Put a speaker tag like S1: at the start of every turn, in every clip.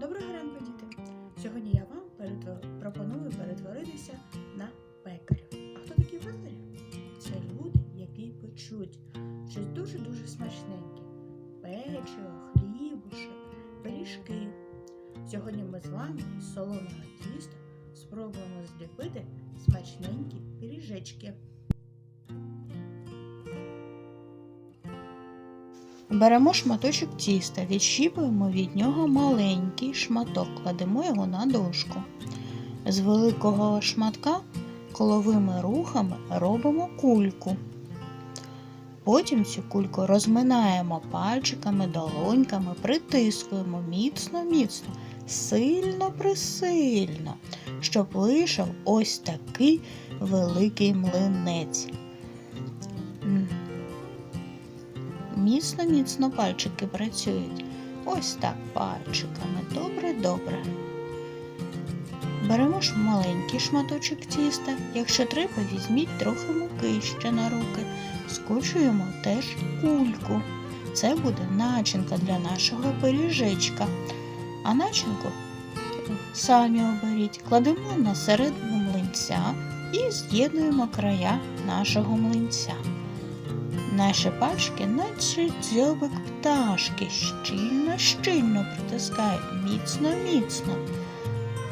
S1: Доброго ранку, діти! Сьогодні я вам перетвор- пропоную перетворитися на пекарів. А хто такі пекарі? Це люди, які печуть щось дуже-дуже смачненьке. Печиво, хлібушек, пиріжки. Сьогодні ми з вами з солоного тіста спробуємо зліпити смачненькі пиріжечки. Беремо шматочок тіста, відщіпуємо від нього маленький шматок, кладемо його на дошку. З великого шматка коловими рухами робимо кульку. Потім цю кульку розминаємо пальчиками, долоньками, притискуємо міцно-міцно, сильно-присильно, щоб вийшов ось такий великий млинець. Міцно-міцно пальчики працюють. Ось так пальчиками. Добре, добре. Беремо ж маленький шматочок тіста. Якщо треба, візьміть трохи муки ще на руки. Скочуємо теж кульку. Це буде начинка для нашого пиріжечка. А начинку самі оберіть. Кладемо на середину млинця і з'єднуємо края нашого млинця. Наші пальчики, наче дзьобик пташки, щільно-щільно притискають міцно-міцно.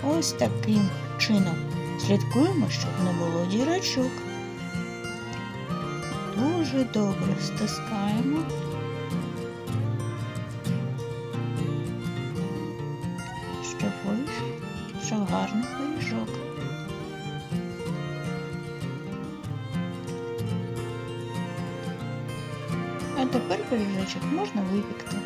S1: Ось таким чином. Слідкуємо, щоб не було дірочок. Дуже добре стискаємо. Щоб вийшов гарний пиріжок. А тепер пиріжечок можна випікти.